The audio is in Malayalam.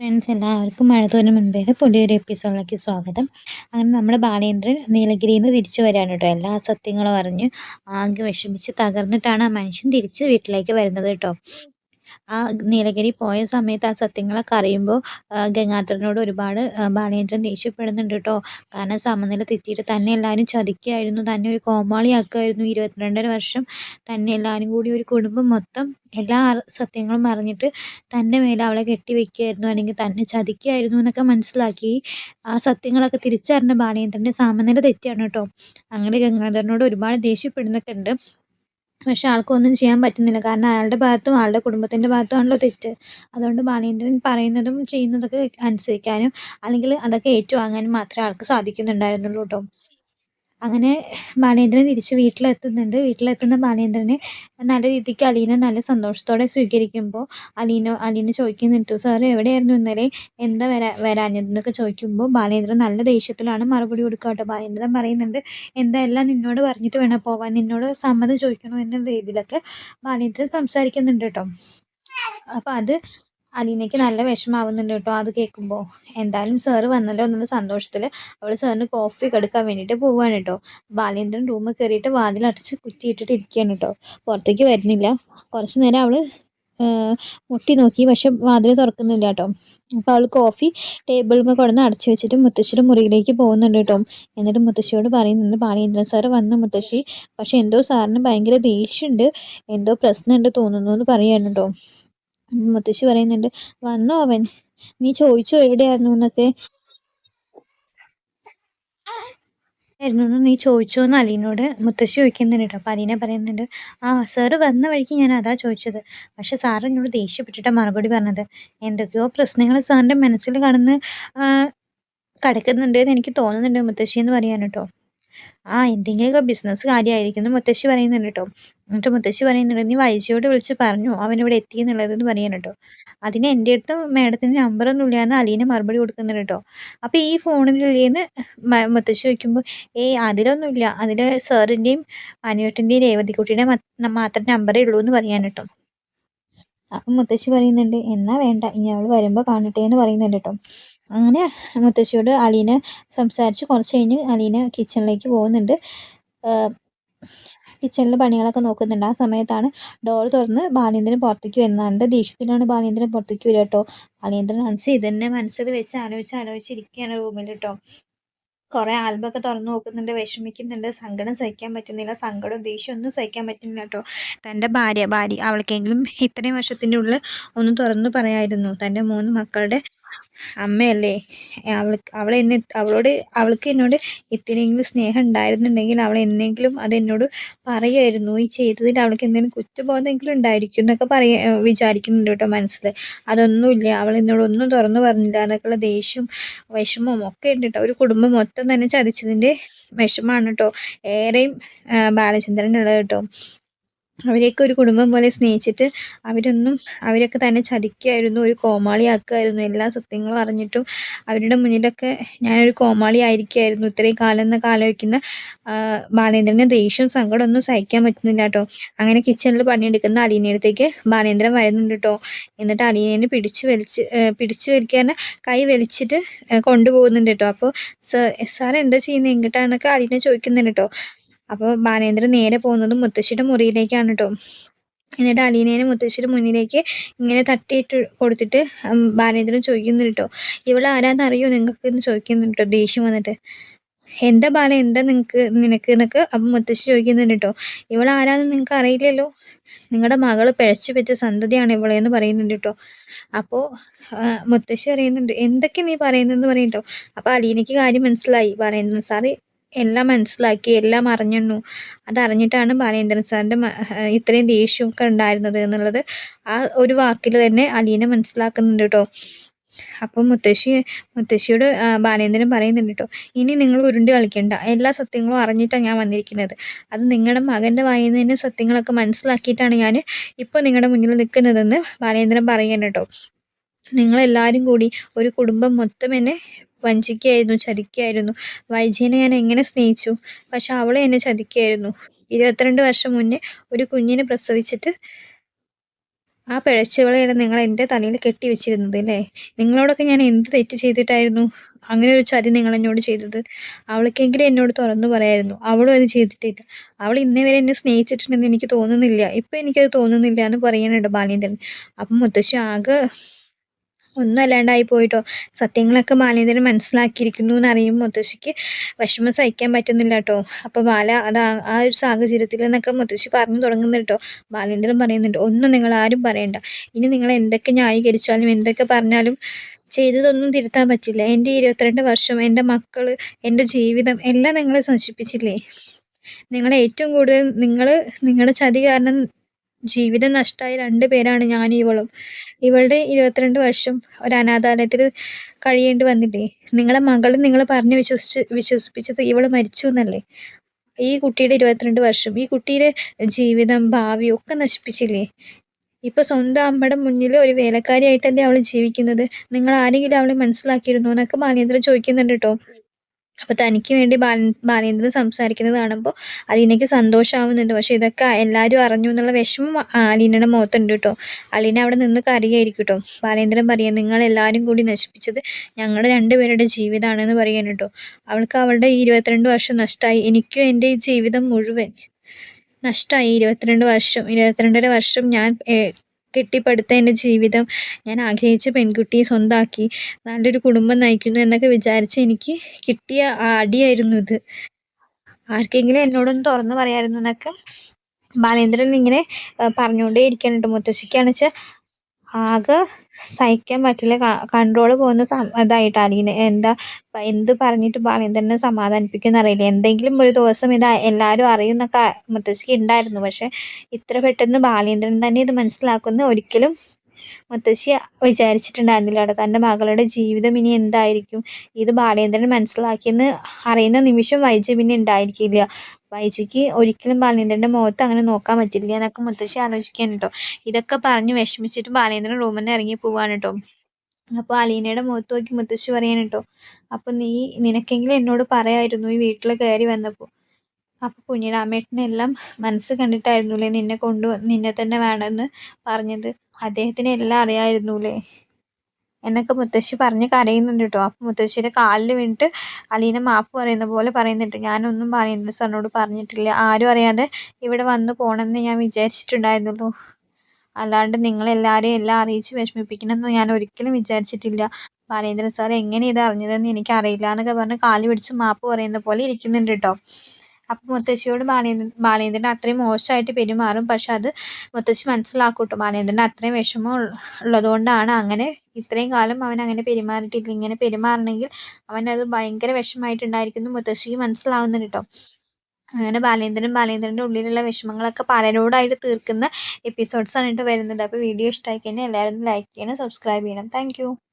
ഫ്രണ്ട്സ് എല്ലാവർക്കും മഴത്തോരം മുൻപേ പുതിയൊരു എപ്പിസോഡിലേക്ക് സ്വാഗതം. അങ്ങനെ നമ്മുടെ ബാലേന്ദ്രൻ നീലഗിരിയിൽ നിന്ന് തിരിച്ചു വരികയാണ് കേട്ടോ. എല്ലാ സത്യങ്ങളും അറിഞ്ഞ് ആകെ വിഷമിച്ച് തകർന്നിട്ടാണ് ആ മനുഷ്യൻ തിരിച്ച് വീട്ടിലേക്ക് വരുന്നത് കേട്ടോ. ആ നീലഗിരി പോയ സമയത്ത് ആ സത്യങ്ങളൊക്കെ അറിയുമ്പോൾ ഗംഗാധരനോട് ഒരുപാട് ബാലേന്ദ്രൻ ദേഷ്യപ്പെടുന്നുണ്ട് കേട്ടോ കാരണം സമനില തെറ്റിയിട്ട് തന്നെ എല്ലാവരും ചതിക്കുകയായിരുന്നു തന്നെ ഒരു കോമാളിയാക്കുമായിരുന്നു ഇരുപത്തിരണ്ടര വർഷം തന്നെ എല്ലാവരും കൂടി ഒരു കുടുംബം മൊത്തം എല്ലാ സത്യങ്ങളും അറിഞ്ഞിട്ട് തന്റെ മേലെ അവളെ കെട്ടിവെക്കുകയായിരുന്നു അല്ലെങ്കിൽ തന്നെ ചതിക്കുകയായിരുന്നു എന്നൊക്കെ മനസ്സിലാക്കി ആ സത്യങ്ങളൊക്കെ തിരിച്ചറിഞ്ഞ ബാലേന്ദ്രന്റെ സമനില തെറ്റിയാണ് കേട്ടോ അങ്ങനെ ഗംഗാധരനോട് ഒരുപാട് ദേഷ്യപ്പെടുന്നൊക്കെ ഉണ്ട് പക്ഷെ ആൾക്കൊന്നും ചെയ്യാൻ പറ്റുന്നില്ല. കാരണം അയാളുടെ ഭാഗത്തും ആളുടെ കുടുംബത്തിന്റെ ഭാഗത്തുമാണല്ലോ തെറ്റ്. അതുകൊണ്ട് ബാലേന്ദ്രൻ പറയുന്നതും ചെയ്യുന്നതൊക്കെ അനുസരിക്കാനും അല്ലെങ്കിൽ അതൊക്കെ ഏറ്റുവാങ്ങാനും മാത്രമേ ആൾക്ക് സാധിക്കുന്നുണ്ടായിരുന്നുള്ളൂ കേട്ടോ. അങ്ങനെ ബാലേന്ദ്രൻ തിരിച്ച് വീട്ടിലെത്തുന്നുണ്ട്. വീട്ടിലെത്തുന്ന ബാലേന്ദ്രനെ നല്ല രീതിക്ക് അലീന നല്ല സന്തോഷത്തോടെ സ്വീകരിക്കുമ്പോൾ അലീന അലീന ചോദിക്കുന്നുണ്ട് സാർ എവിടെയായിരുന്നു ഇന്നലെ? എന്താ വരാ വരാഞ്ഞതെന്നൊക്കെ ചോദിക്കുമ്പോൾ ബാലേന്ദ്രൻ നല്ല ദേഷ്യത്തിലാണ് മറുപടി കൊടുക്കുക കേട്ടോ. ബാലേന്ദ്രൻ പറയുന്നുണ്ട് എന്താ എല്ലാം നിന്നോട് പറഞ്ഞിട്ട് വേണം പോവാൻ? നിന്നോട് സമ്മതം ചോദിക്കണോ? എന്ന രീതിയിലൊക്കെ ബാലേന്ദ്രൻ സംസാരിക്കുന്നുണ്ട് കേട്ടോ. അപ്പോൾ അത് അലീനയ്ക്ക് നല്ല വിഷമാവുന്നുണ്ട് കേട്ടോ. അത് കേൾക്കുമ്പോൾ എന്തായാലും സാറ് വന്നല്ലോ എന്നുള്ള സന്തോഷത്തിൽ അവൾ സാറിന് കോഫി എടുക്കാൻ വേണ്ടിയിട്ട് പോവുകയാണ് കേട്ടോ. ബാലേന്ദ്രൻ റൂമിൽ കയറിയിട്ട് വാതിലടച്ച് കുറ്റിയിട്ടിട്ട് ഇരിക്കുകയാണ് കേട്ടോ. പുറത്തേക്ക് വരുന്നില്ല. കുറച്ച് നേരം അവൾ മുട്ടി നോക്കി. പക്ഷെ വാതിൽ തുറക്കുന്നില്ല കേട്ടോ. അപ്പോൾ അവൾ കോഫി ടേബിളിൽ കൊണ്ടുവന്ന് അടച്ചു വെച്ചിട്ട് മുത്തശ്ശിയുടെ മുറിയിലേക്ക് പോകുന്നുണ്ട് കേട്ടോ. എന്നിട്ട് മുത്തശ്ശിയോട് പറയുന്നുണ്ട് ബാലേന്ദ്രൻ സാറ് വന്ന മുത്തശ്ശി. പക്ഷെ എന്തോ സാറിന് ഭയങ്കര ദേഷ്യമുണ്ട് എന്തോ പ്രശ്നമുണ്ട് തോന്നുന്നു എന്ന് പറയാനുണ്ടോ മുത്തശ്ശി പറയുന്നുണ്ട് വന്നോ അവൻ. നീ ചോദിച്ചോ എവിടെയായിരുന്നു എന്നൊക്കെ? നീ ചോദിച്ചോ എന്ന് അലീനോട് മുത്തശ്ശി ചോദിക്കുന്നുണ്ട് കേട്ടോ. അപ്പം അലീന പറയുന്നുണ്ട് ആ സാറ് വന്ന വഴിക്ക് ഞാൻ അതാ ചോദിച്ചത്. പക്ഷെ സാറ് എന്നോട് ദേഷ്യപ്പെട്ടിട്ടാണ് മറുപടി പറഞ്ഞത്. എന്തൊക്കെയോ പ്രശ്നങ്ങൾ സാറിന്റെ മനസ്സിൽ കടന്ന് കടക്കുന്നുണ്ട് എന്ന് എനിക്ക് തോന്നുന്നുണ്ട് മുത്തശ്ശി എന്ന് പറയാൻ കേട്ടോ. ആ എന്തെങ്കിലുമൊക്കെ ബിസിനസ് കാര്യമായിരിക്കും മുത്തശ്ശി പറയുന്നുണ്ട് കേട്ടോ എന്നിട്ട് മുത്തശ്ശി പറയുന്നുണ്ട് നീ വൈജിയോട് വിളിച്ച് പറഞ്ഞു അവൻ ഇവിടെ എത്തി എന്നുള്ളതെന്ന് പറയാൻ കേട്ടോ അതിന് എന്റെ അടുത്ത് മാഡത്തിന്റെ നമ്പറൊന്നും ഇല്ല എന്ന് അലീന മറുപടി കൊടുക്കുന്നുണ്ട് കേട്ടോ അപ്പോൾ ഈ ഫോണിലില്ലേന്ന് മുത്തശ്ശി ചോദിക്കുമ്പോൾ ഏയ് അതിലൊന്നുമില്ല അതിൽ സാറിന്റെയും അനുവേട്ടന്റെയും രേവതിക്കുട്ടിയുടെ മാത്രം നമ്പറേ ഉള്ളൂ എന്ന് പറയാൻ കേട്ടോ അപ്പം മുത്തശ്ശി പറയുന്നുണ്ട് എന്നാ വേണ്ട ഇനി അവൾ വരുമ്പോൾ കാണട്ടെ എന്ന് പറയുന്നുണ്ട് കേട്ടോ അങ്ങനെ മുത്തശ്ശിയോട് അലീന സംസാരിച്ച് കുറച്ച് കഴിഞ്ഞ് അലീന കിച്ചണിലേക്ക് പോകുന്നുണ്ട്. കിച്ചണിൽ പണികളൊക്കെ നോക്കുന്നുണ്ട്. ആ സമയത്താണ് ഡോർ തുറന്ന് ബാലേന്ദ്രൻ പുറത്തേക്ക് വരുന്നുണ്ട് ദേഷ്യത്തിലാണ് ബാലേന്ദ്രൻ പുറത്തേക്ക് വരിക കേട്ടോ. ബാലേന്ദ്രൻ മനസ്സ് ഇതന്നെ മനസ്സിൽ വെച്ച് ആലോചിച്ച് ആലോചിച്ചിരിക്കുകയാണ് റൂമിൽ കേട്ടോ. കുറേ ആൽബമൊക്കെ തുറന്നു നോക്കുന്നുണ്ട് വിഷമിക്കുന്നുണ്ട്. സങ്കടം സഹിക്കാൻ പറ്റുന്നില്ല. സങ്കടവും ദേഷ്യം ഒന്നും സഹിക്കാൻ പറ്റുന്നില്ല കേട്ടോ. തന്റെ ഭാര്യ ഭാര്യ അവൾക്കെങ്കിലും ഇത്രയും വർഷത്തിന്റെ ഉള്ളിൽ ഒന്ന് തുറന്നു പറയായിരുന്നു. തന്റെ മൂന്ന് മക്കളുടെ അമ്മയല്ലേ? അവൾ അവൾ എന്നെ അവളോട് അവൾക്ക് എന്നോട് ഇത്തിരിയെങ്കിലും സ്നേഹം ഉണ്ടായിരുന്നുണ്ടെങ്കിൽ അവൾ എന്നെങ്കിലും അത് എന്നോട് പറയുമായിരുന്നു. ഈ ചെയ്തതിൽ അവൾക്ക് എന്തെങ്കിലും കുറ്റബോധമെങ്കിലും ഉണ്ടായിരിക്കും എന്നൊക്കെ പറയ വിചാരിക്കുന്നുണ്ട് കേട്ടോ മനസ്സിൽ. അതൊന്നുമില്ല. അവൾ എന്നോട് ഒന്നും തുറന്നു പറഞ്ഞില്ല എന്നൊക്കെയുള്ള ദേഷ്യവും വിഷമവും ഒക്കെ ഉണ്ട് കേട്ടോ. ഒരു കുടുംബം മൊത്തം തന്നെ ചതിച്ചതിന്റെ വിഷമമാണ് കേട്ടോ. ഏറെയും ബാലചന്ദ്രൻ ബാലചന്ദ്രനുള്ളത് കേട്ടോ. അവരെയൊക്കെ ഒരു കുടുംബം പോലെ സ്നേഹിച്ചിട്ട് അവരൊന്നും അവരൊക്കെ തന്നെ ചതിക്കുമായിരുന്നു ഒരു കോമാളിയാക്കുമായിരുന്നു എല്ലാ സത്യങ്ങളും അറിഞ്ഞിട്ടും അവരുടെ മുന്നിലൊക്കെ ഞാനൊരു കോമാളി ആയിരിക്കുമായിരുന്നു ഇത്രയും കാലം എന്നൊക്കെ ആലോചിക്കുന്ന ബാലേന്ദ്രന് ദേഷ്യവും സങ്കടമൊന്നും സഹിക്കാൻ പറ്റുന്നില്ല കേട്ടോ. അങ്ങനെ കിച്ചണിൽ പണിയെടുക്കുന്ന അലീനയുടെ അടുത്തേക്ക് ബാലേന്ദ്രൻ വരുന്നുണ്ട് കേട്ടോ. എന്നിട്ട് അലീനേനെ പിടിച്ചു വലിച്ച് പിടിച്ചു വലിക്കാൻ കൈ വലിച്ചിട്ട് കൊണ്ടുപോകുന്നുണ്ട് കേട്ടോ. അപ്പോൾ സാർ എന്താ ചെയ്യുന്നത് എങ്കിട്ടാന്നൊക്കെ അലീന ചോദിക്കുന്നുണ്ട് കേട്ടോ. അപ്പോൾ ബാലേന്ദ്രൻ നേരെ പോകുന്നത് മുത്തശ്ശിയുടെ മുറിയിലേക്കാണ് കേട്ടോ എന്നിട്ട് അലീനേനെ മുത്തശ്ശിയുടെ മുന്നിലേക്ക് ഇങ്ങനെ തട്ടിയിട്ട് കൊടുത്തിട്ട് ബാലേന്ദ്രൻ ചോദിക്കുന്നുണ്ട് കേട്ടോ ഇവൾ ആരാന്നറിയോ നിങ്ങൾക്ക് എന്ന് ചോദിക്കുന്നുണ്ട് കേട്ടോ ദേഷ്യം വന്നിട്ട്. എന്താ ബാല എന്താ നിനക്ക് നിനക്ക് എന്നൊക്കെ അപ്പം മുത്തശ്ശി ചോദിക്കുന്നുണ്ട് കേട്ടോ ഇവൾ ആരാന്ന് നിങ്ങൾക്ക് അറിയില്ലല്ലോ. നിങ്ങളുടെ മകൾ പിഴച്ചു വെച്ച സന്തതിയാണ് ഇവളെന്ന് പറയുന്നുണ്ട് കേട്ടോ അപ്പോൾ മുത്തശ്ശി അറിയുന്നുണ്ട് എന്തൊക്കെ നീ പറയുന്നതെന്ന് പറയും കേട്ടോ അപ്പോൾ അലീനയ്ക്ക് കാര്യം മനസ്സിലായി. പറയുന്നു സാറ് എല്ലാം മനസ്സിലാക്കി എല്ലാം അറിഞ്ഞു അതറിഞ്ഞിട്ടാണ് ബാലേന്ദ്രൻ സാറിന്റെ ഇത്രയും ദേഷ്യമൊക്കെ ഉണ്ടായിരുന്നത് എന്നുള്ളത് ആ ഒരു വാക്കിൽ തന്നെ അലീന മനസ്സിലാക്കുന്നുണ്ട് കേട്ടോ. അപ്പം മുത്തശ്ശി മുത്തശ്ശിയോട് ബാലേന്ദ്രൻ പറയുന്നുണ്ട് കേട്ടോ ഇനി നിങ്ങൾ ഉരുണ്ട് കളിക്കണ്ട. എല്ലാ സത്യങ്ങളും അറിഞ്ഞിട്ടാണ് ഞാൻ വന്നിരിക്കുന്നത്. അത് നിങ്ങളുടെ മകന്റെ വായിൽ നിന്ന് സത്യങ്ങളൊക്കെ മനസ്സിലാക്കിയിട്ടാണ് ഞാൻ ഇപ്പോൾ നിങ്ങളുടെ മുന്നിൽ നിൽക്കുന്നതെന്ന് ബാലേന്ദ്രൻ പറയുന്നുണ്ട് കേട്ടോ. നിങ്ങളെല്ലാവരും കൂടി ഒരു കുടുംബം മൊത്തം എന്നെ വഞ്ചിക്കുകയായിരുന്നു ചതിക്കുകയായിരുന്നു. വൈജയനെ ഞാൻ എങ്ങനെ സ്നേഹിച്ചു? പക്ഷെ അവളെ എന്നെ ചതിക്കുകയായിരുന്നു. ഇരുപത്തിരണ്ട് വർഷം മുന്നേ ഒരു കുഞ്ഞിനെ പ്രസവിച്ചിട്ട് ആ പിഴച്ചവളെയാണ് നിങ്ങൾ എന്റെ തലയിൽ കെട്ടി വെച്ചിരുന്നത് അല്ലേ? നിങ്ങളോടൊക്കെ ഞാൻ എന്ത് തെറ്റ് ചെയ്തിട്ടായിരുന്നു അങ്ങനെ ഒരു ചതി നിങ്ങൾ എന്നോട് ചെയ്തത്? അവൾക്കെങ്കിലും എന്നോട് തുറന്നു പറയായിരുന്നു. അവളും അത് ചെയ്തിട്ടില്ല. അവൾ ഇന്നേ വരെ എന്നെ സ്നേഹിച്ചിട്ടുണ്ടെന്ന് എനിക്ക് തോന്നുന്നില്ല. ഇപ്പം എനിക്കത് തോന്നുന്നില്ല എന്ന് പറയുന്നുണ്ട് ബാലേന്ദ്രൻ. അപ്പം മുത്തശ്ശി ആകെ ഒന്നും അല്ലാണ്ടായി പോയിട്ടോ. സത്യങ്ങളൊക്കെ ബാലേന്ദ്രൻ മനസ്സിലാക്കിയിരിക്കുന്നു എന്നറിയും മുത്തശ്ശിക്ക്. വിഷമം സഹിക്കാൻ പറ്റുന്നില്ല കേട്ടോ അപ്പോൾ ബാല അത് ആ ഒരു സാഹചര്യത്തിൽ എന്നൊക്കെ മുത്തശ്ശി പറഞ്ഞു തുടങ്ങുന്നുണ്ട് കേട്ടോ. ബാലേന്ദ്രൻ പറയുന്നുണ്ട് ഒന്നും നിങ്ങൾ ആരും പറയണ്ട. ഇനി നിങ്ങൾ എന്തൊക്കെ ന്യായീകരിച്ചാലും എന്തൊക്കെ പറഞ്ഞാലും ചെയ്തതൊന്നും തിരുത്താൻ പറ്റില്ല. എന്റെ ഇരുപത്തിരണ്ട് വർഷം എന്റെ മക്കൾ എന്റെ ജീവിതം എല്ലാം നിങ്ങൾ നശിപ്പിച്ചില്ലേ? നിങ്ങളെ ഏറ്റവും കൂടുതൽ നിങ്ങൾ നിങ്ങളുടെ ചതി കാരണം ജീവിതം നഷ്ടമായ രണ്ട് പേരാണ് ഞാനും ഇവളും. ഇവളുടെ ഇരുപത്തിരണ്ട് വർഷം ഒരു അനാഥാലയത്തിൽ കഴിയേണ്ടി വന്നില്ലേ? നിങ്ങളെ മകൾ നിങ്ങൾ പറഞ്ഞ് വിശ്വസിച്ച് വിശ്വസിപ്പിച്ചത് ഇവൾ മരിച്ചു എന്നല്ലേ? ഈ കുട്ടിയുടെ ഇരുപത്തിരണ്ട് വർഷം ഈ കുട്ടിയുടെ ജീവിതം ഭാവി ഒക്കെ നശിപ്പിച്ചില്ലേ? ഇപ്പൊ സ്വന്തം അമ്മയുടെ മുന്നിൽ ഒരു വേലക്കാരിയായിട്ടല്ലേ അവൾ ജീവിക്കുന്നത്? നിങ്ങൾ ആരെങ്കിലും അവളെ മനസ്സിലാക്കിയിരുന്നു എന്നൊക്കെ ബാലേന്ദ്രൻ ചോദിക്കുന്നുണ്ട് കേട്ടോ. അപ്പൊ തനിക്ക് വേണ്ടി ബാല ബാലേന്ദ്രൻ സംസാരിക്കുന്നത് കാണുമ്പോൾ അലീനയ്ക്ക് സന്തോഷമാവുന്നുണ്ട് പക്ഷെ ഇതൊക്കെ എല്ലാവരും അറിഞ്ഞു എന്നുള്ള വിഷമം അലീനയുടെ മുഖത്തുണ്ട് കേട്ടോ. അലീന അവിടെ നിന്ന് കരയായിരിക്കും കേട്ടോ. ബാലേന്ദ്രൻ പറയാം നിങ്ങൾ എല്ലാവരും കൂടി നശിപ്പിച്ചത് ഞങ്ങളുടെ രണ്ടുപേരുടെ ജീവിതമാണെന്ന് പറയാൻ കേട്ടോ. അവൾക്ക് അവളുടെ ഈ ഇരുപത്തിരണ്ട് വർഷം നഷ്ടമായി എനിക്കും എന്റെ ജീവിതം മുഴുവൻ നഷ്ടമായി ഇരുപത്തിരണ്ട് വർഷം ഇരുപത്തിരണ്ടര വർഷം ഞാൻ കെട്ടിപ്പടുത്ത എന്റെ ജീവിതം ഞാൻ ആഗ്രഹിച്ച പെൺകുട്ടിയെ സ്വന്തമാക്കി നല്ലൊരു കുടുംബം നയിക്കുന്നു എന്നൊക്കെ വിചാരിച്ച് എനിക്ക് കിട്ടിയ അടിയായിരുന്നു ഇത്. ആർക്കെങ്കിലും എന്നോടൊന്ന് തുറന്നു പറയായിരുന്നു എന്നൊക്കെ ബാലേന്ദ്രൻ ഇങ്ങനെ പറഞ്ഞുകൊണ്ടേ ഇരിക്കാനുണ്ട് മുത്തശ്ശിക്കാണെന്ന് വെച്ചാൽ ആകെ സഹിക്കാൻ പറ്റില്ല. കൺട്രോൾ പോകുന്ന ഇതായിട്ട്. അലീന എന്താ എന്ത് പറഞ്ഞിട്ട് പറയും തന്നെ സമാധാനിപ്പിക്കുന്ന അറിയില്ല. എന്തെങ്കിലും ഒരു ദിവസം ഇത് എല്ലാവരും അറിയുന്നൊക്കെ മുത്തശ്ശിക്ക് ഉണ്ടായിരുന്നു പക്ഷെ ഇത്ര പെട്ടെന്ന് ബാലേന്ദ്രൻ തന്നെ ഇത് മനസ്സിലാക്കുന്ന ഒരിക്കലും മുത്തശ്ശി വിചാരിച്ചിട്ടുണ്ടായിരുന്നില്ല കേട്ടോ. തന്റെ മകളുടെ ജീവിതം ഇനി എന്തായിരിക്കും? ഇത് ബാലേന്ദ്രൻ മനസ്സിലാക്കിയെന്ന് അറിയുന്ന നിമിഷം വൈജു പിന്നെ ഉണ്ടായിരിക്കില്ല. വൈജുക്ക് ഒരിക്കലും ബാലേന്ദ്രന്റെ മുഖത്ത് അങ്ങനെ നോക്കാൻ പറ്റില്ല എന്നൊക്കെ മുത്തശ്ശി ആലോചിക്കാൻ കേട്ടോ. ഇതൊക്കെ പറഞ്ഞ് വിഷമിച്ചിട്ട് ബാലേന്ദ്രൻ റൂമിൽ നിന്ന് ഇറങ്ങി പോവാണ് കേട്ടോ. അപ്പോൾ അലീനയുടെ മുഖത്ത് നോക്കി മുത്തശ്ശി പറയാൻ കേട്ടോ. അപ്പോൾ നീ നിനക്കെങ്കിലും എന്നോട് പറയായിരുന്നു ഈ വീട്ടിൽ കയറി വന്നപ്പോൾ? അപ്പോൾ കുഞ്ഞിരാമേട്ടനെല്ലാം മനസ്സ് കണ്ടിട്ടായിരുന്നുല്ലേ നിന്നെ കൊണ്ടു നിന്നെ തന്നെ വേണമെന്ന് പറഞ്ഞത്? അദ്ദേഹത്തിന് എല്ലാം അറിയായിരുന്നുല്ലേ എന്നൊക്കെ മുത്തശ്ശി പറഞ്ഞ് കരയുന്നുണ്ട് കേട്ടോ. അപ്പൊ മുത്തശ്ശിയുടെ കാലിൽ വീണിട്ട് അലീന മാപ്പ് പറയുന്ന പോലെ പറയുന്നുണ്ട്. ഞാനൊന്നും പറയുന്നില്ല സാറിനോട് പറഞ്ഞിട്ടില്ല. ആരും അറിയാതെ ഇവിടെ വന്ന് പോകണമെന്ന് ഞാൻ വിചാരിച്ചിട്ടുണ്ടായിരുന്നുള്ളൂ. അല്ലാണ്ട് നിങ്ങളെല്ലാവരെയും എല്ലാം അറിയിച്ച് വിഷമിപ്പിക്കണമെന്ന് ഞാൻ ഒരിക്കലും വിചാരിച്ചിട്ടില്ല. ബാലേന്ദ്രൻ സാർ എങ്ങനെ ഇത് അറിഞ്ഞതെന്ന് എനിക്കറിയില്ല എന്നൊക്കെ പറഞ്ഞ് കാൽ പിടിച്ച് മാപ്പ് പറയുന്ന പോലെ ഇരിക്കുന്നുണ്ട് കേട്ടോ. അപ്പം മുത്തശ്ശിയോട് ബാലേന്ദ്രൻ ബാലേന്ദ്രൻ അത്രയും മോശമായിട്ട് പെരുമാറും. പക്ഷെ അത് മുത്തശ്ശി മനസ്സിലാക്കൂട്ടോ. കേട്ടോ ബാലേന്ദ്രൻ അത്രയും വിഷമം ഉള്ളതുകൊണ്ടാണ് അങ്ങനെ ഇത്രയും കാലം അവൻ അങ്ങനെ പെരുമാറിയിട്ടില്ല. ഇങ്ങനെ പെരുമാറണമെങ്കിൽ അവനത് ഭയങ്കര വിഷമമായിട്ടുണ്ടായിരിക്കുന്നു. മുത്തശ്ശിക്ക് മനസ്സിലാവുന്നുണ്ട് കേട്ടോ. അങ്ങനെ ബാലേന്ദ്രൻ ബാലേന്ദ്രന്റെ ഉള്ളിലുള്ള വിഷമങ്ങളൊക്കെ പലരോടായിട്ട് തീർക്കുന്ന എപ്പിസോഡ്സാണ് കേട്ടോ വരുന്നത്. അപ്പോൾ വീഡിയോ ഇഷ്ടമായി കഴിഞ്ഞാൽ എല്ലാവരും ലൈക്ക് ചെയ്യണം സബ്സ്ക്രൈബ് ചെയ്യണം. താങ്ക്